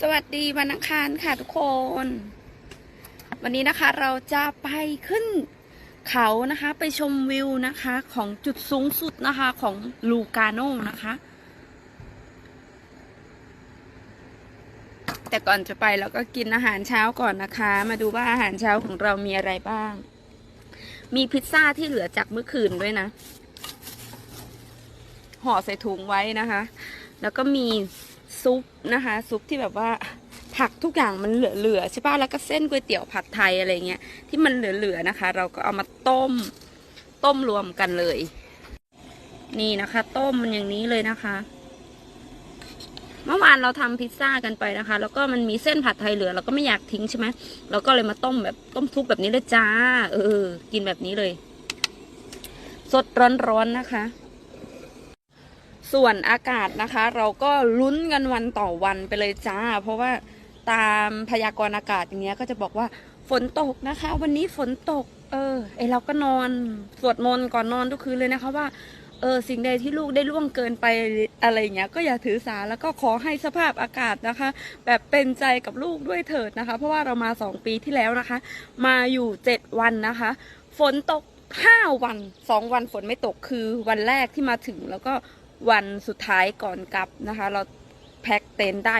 สวัสดีวันอังคารค่ะทุกคน วันนี้นะคะเราจะไปขึ้นเขานะคะ ไปชมวิวนะคะ ของจุดสูงสุดนะคะของลูกาโนนะคะ แต่ก่อนจะไปเราก็กินอาหารเช้าก่อนนะคะ มาดูว่าอาหารเช้าของเรามีอะไรบ้าง มีพิซซ่าที่เหลือจากเมื่อคืนด้วยนะห่อใส่ถุงไว้นะคะ แล้วก็มี ซุปนะคะ ซุปที่แบบว่าผักทุกอย่างมันเหลือๆใช่ป่ะแล้วก็เส้นก๋วยเตี๋ยวผัดไทยอะไรเงี้ยที่มันเหลือๆนะคะ เราก็เอามาต้มต้มรวมกันเลย นี่นะคะ ต้มมันอย่างนี้เลยนะคะ เมื่อวานเราทำพิซซ่ากันไปนะคะ แล้วก็มันมีเส้นผัดไทยเหลือ เราก็ไม่อยากทิ้งใช่ไหมเราก็เลยมาต้มแบบต้มซุปแบบนี้เลยจ้า เออ กินแบบนี้เลย สดร้อนๆนะคะ ส่วนอากาศนะคะ เราก็ลุ้นกันวันต่อวันไปเลยจ้า เพราะว่าตามพยากรณ์อากาศอย่างเงี้ยก็จะบอกว่าฝนตกนะคะ วันนี้ฝนตก เออไอเราก็นอนสวดมนต์ก่อนนอนทุกคืนเลยนะคะว่าเออสิ่งใดที่ลูกได้ล่วงเกินไปอะไรเงี้ยก็อย่าถือสาแล้วก็ขอให้สภาพอากาศนะคะ แบบเป็นใจกับลูกด้วยเถิดนะคะ เพราะว่าเรามาสองปีที่แล้วนะคะ มาอยู่เจ็ดวันนะคะ ฝนตกห้าวันสองวันฝนไม่ตกคือวันแรกที่มาถึงแล้วก็ วันสุดท้ายก่อนกลับนะคะ เราแพ็คเต็นท์ได้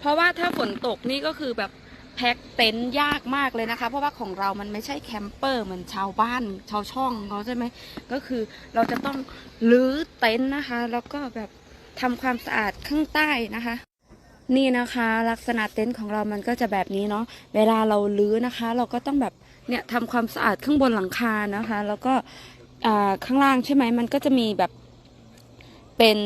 เพราะว่าถ้าฝนตกนี่ก็คือแบบแพ็คเต็นท์ยากมากเลยนะคะ เพราะว่าของเรามันไม่ใช่แคมเปอร์เหมือนชาวบ้านชาวช่องเขาใช่ไหมก็คือเราจะต้องรื้อเต็นท์นะคะ แล้วก็แบบทำความสะอาดข้างใต้นะคะนี่นะคะลักษณะเต็นท์ของเรามันก็จะแบบนี้เนาะเวลาเราลื้อนะคะ เราก็ต้องแบบเนี่ยทำความสะอาดข้างบนหลังคานะคะ แล้วก็ข้างล่างใช่ไหมมันก็จะมีแบบ เป็น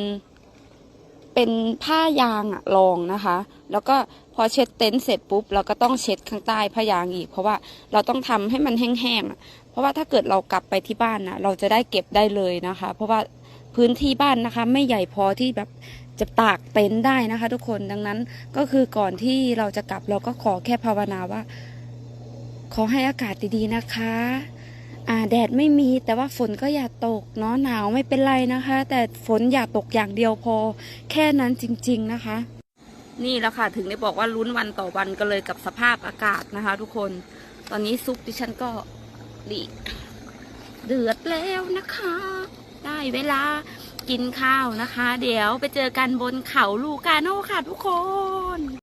เป็นผ้ายางอะรองนะคะ แล้วก็พอเช็ดเต็นท์เสร็จปุ๊บ เราก็ต้องเช็ดข้างใต้ผ้ายางอีก เพราะว่าเราต้องทำให้มันแห้งๆเพราะว่าถ้าเกิดเรากลับไปที่บ้านนะเราจะได้เก็บได้เลยนะคะ เพราะว่าพื้นที่บ้านนะคะ ไม่ใหญ่พอที่แบบจะตากเต็นท์ได้นะคะ ทุกคนดังนั้นก็คือก่อนที่เราจะกลับเราก็ขอแค่ภาวนาว่า ขอให้อากาศดีๆนะคะ อ่าแดดไม่มีแต่ว่าฝนก็อย่าตกเนาะหนาวไม่เป็นไรนะคะ แต่ฝนอย่าตกอย่างเดียวพอ แค่นั้นจริง ๆนะคะ นี่แหละค่ะถึงได้บอกว่าลุ้นวันต่อวันกันเลยกับสภาพอากาศนะคะ ทุกคนตอนนี้ซุปดิฉันก็ดีเดือดแล้วนะคะ ได้เวลากินข้าวนะคะ เดี๋ยวไปเจอกันบนเขาลูกาโน่ค่ะทุกคน